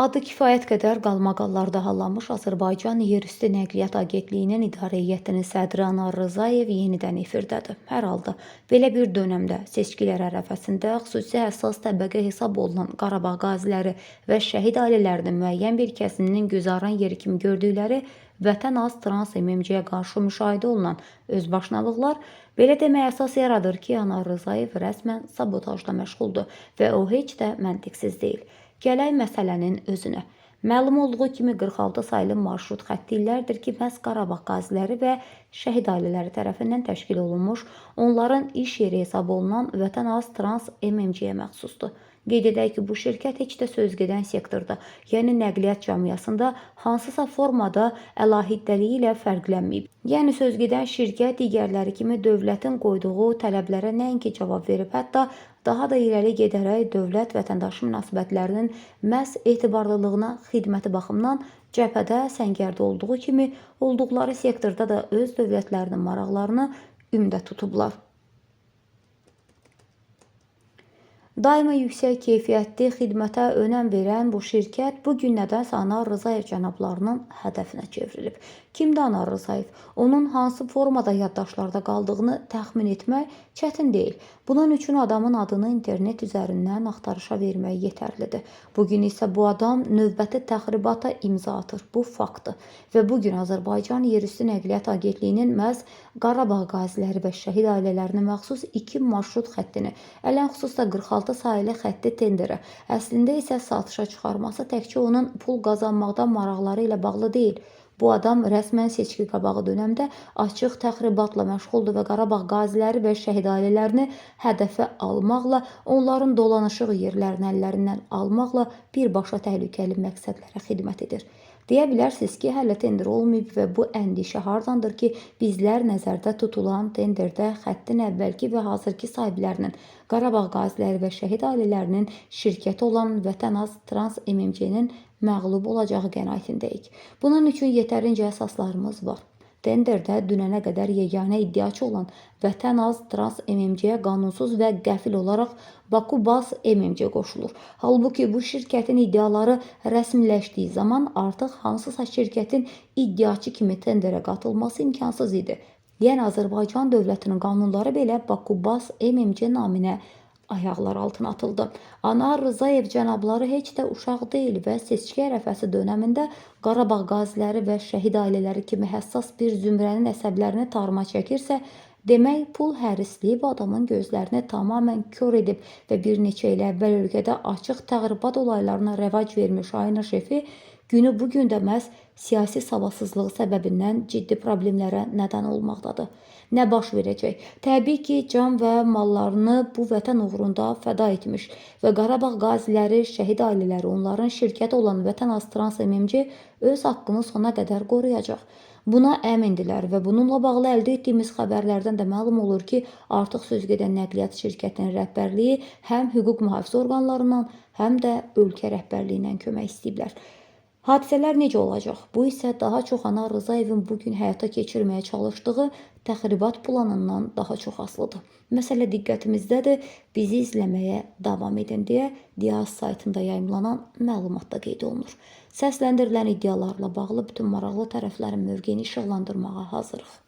Adı kifayət qədər qalmaqallarda hallanmış Azərbaycan Yerüstü Nəqliyyat Agentliyinin İdarə Heyətinin sədri Anar Rzayev yenidən efirdədir. Hər halda belə bir dönəmdə seçkilər ərəfəsində xüsusi həssas təbəqə hesab olunan Qarabağ qaziləri və şəhid ailələrinin müəyyən bir kəsiminin güzaran yeri kimi gördükləri Vətən Az Trans MMC-yə qarşı müşahidə olunan özbaşınalıqlar belə deməyə əsas yaradır ki, Anar Rzayev rəsmən sabotajla məşğuldur və o heç də məntiqsiz deyil. Gələk məsələnin özünə. Məlum olduğu kimi 46 saylı marşrut xətti illərdir ki, məhz Qarabağ qaziləri və şəhid ailələri tərəfindən təşkil olunmuş, onların iş yeri hesab olunan Vətən Az Trans MMC-yə məxsusdur. Qeyd edək ki, bu şirkət heç də sözgedən sektorda, yəni nəqliyyat cəmiyyəsində hansısa formada əlahidəliyi ilə fərqlənməyib. Yəni sözgedən şirkət digərləri kimi dövlətin qoyduğu tələblərə nəinki cavab verib, hətta daha da irəli gedərək dövlət-vətəndaş münasibətlərinin məhz etibarlılığına xidməti baxımından cəbhədə, səngərdə olduğu kimi olduqları sektorda da öz dövlətlərinin maraqlarını ümdə tutublar. Daima yüksək keyfiyyətli xidmətə önəm verən bu şirkət bu gün nədənsə Anar Rzayev cənablarının hədəfinə çevrilib. Kimdir Anar Rzayev? Onun hansı formada yaddaşlarda qaldığını təxmin etmək çətin deyil. Bunun üçün adamın adını internet üzərindən axtarışa vermək yetərlidir. Bu gün isə bu adam növbəti təxribata imza atır. Bu faktdır. Və bu gün Azərbaycan Yerüstü Nəqliyyat Agentliyinin məhz Qarabağ qaziləri və şəhid ailələrinə məxsus iki marşrut xəttini, ələn xüsusda 46 sayılı xətti tenderi, əslində isə satışa çıxarması təkcə onun pul qazanmaqdan maraqları ilə bağlı deyil. Bu adam rəsmən seçki qabağı dönəmdə açıq təxribatla məşğuldur və Qarabağ qaziləri və şəhid ailələrini hədəfə almaqla, onların dolanışıq yerlərini əllərindən almaqla birbaşa təhlükəli məqsədlərə xidmət edir. Deyə bilərsiniz ki, hələ tender olmayıb və bu əndişə hardandır ki, bizlər nəzərdə tutulan tenderdə xəttin əvvəlki və hazırki sahiblərinin Qarabağ qaziləri və şəhid ailələrinin şirkəti olan Vətən Az Trans MMC-nin məğlub olacağı qənaətindəyik. Bunun üçün yetərincə əsaslarımız var. Tenderdə dünənə qədər yeganə iddiaçı olan Vətən Az Trans MMC-yə qanunsuz və qəfil olaraq Baku Bas MMC qoşulur. Halbuki bu şirkətin iddiaları rəsmiləşdiyi zaman artıq hansısa şirkətin iddiaçı kimi tenderə qatılması imkansız idi. Yəni Azərbaycan dövlətinin qanunları belə Baku Bas MMC naminə ayaqlar altına atıldı. Anar Rzayev cənabları heç də uşaq deyil və seçki ərəfəsi dönəmində Qarabağ qaziləri və şəhid ailələri kimi həssas bir zümrənin əsəblərini tarıma çəkirsə, demək pul hərisliyib adamın gözlərini tamamilə kör edib və bir neçə il əvvəl ölkədə açıq təğribat olaylarına rəvac vermiş Ayna şefi günü bu gün də məhz siyasi savadsızlığı səbəbindən ciddi problemlərə nədən olmaqdadır. Nə baş verəcək? Təbii ki, can və mallarını bu vətən uğrunda fəda etmiş və Qarabağ qaziləri, şəhid ailələri, onların şirkəti olan Vətən Astrans MMC öz haqqını sona qədər qoruyacaq. Buna əmindilər və bununla bağlı əldə etdiyimiz xəbərlərdən də məlum olur ki, artıq sözgedən nəqliyyat şirkətinin rəhbərliyi həm hüquq mühafizə orqanlarından, həm də ölkə rəhbərliyindən kömək istəyiblər. Hadisələr necə olacaq? Bu isə daha çox Anar Rızayevin bu gün həyata keçirməyə çalışdığı təxribat planından daha çox asılıdır. Məsələ diqqətimizdədir. Bizi izləməyə davam edin deyə Diaz saytında yayımlanan məlumatda qeyd olunur. Səsləndirilən iddialarla bağlı bütün maraqlı tərəflərin mövqeyini işıqlandırmağa hazırıq.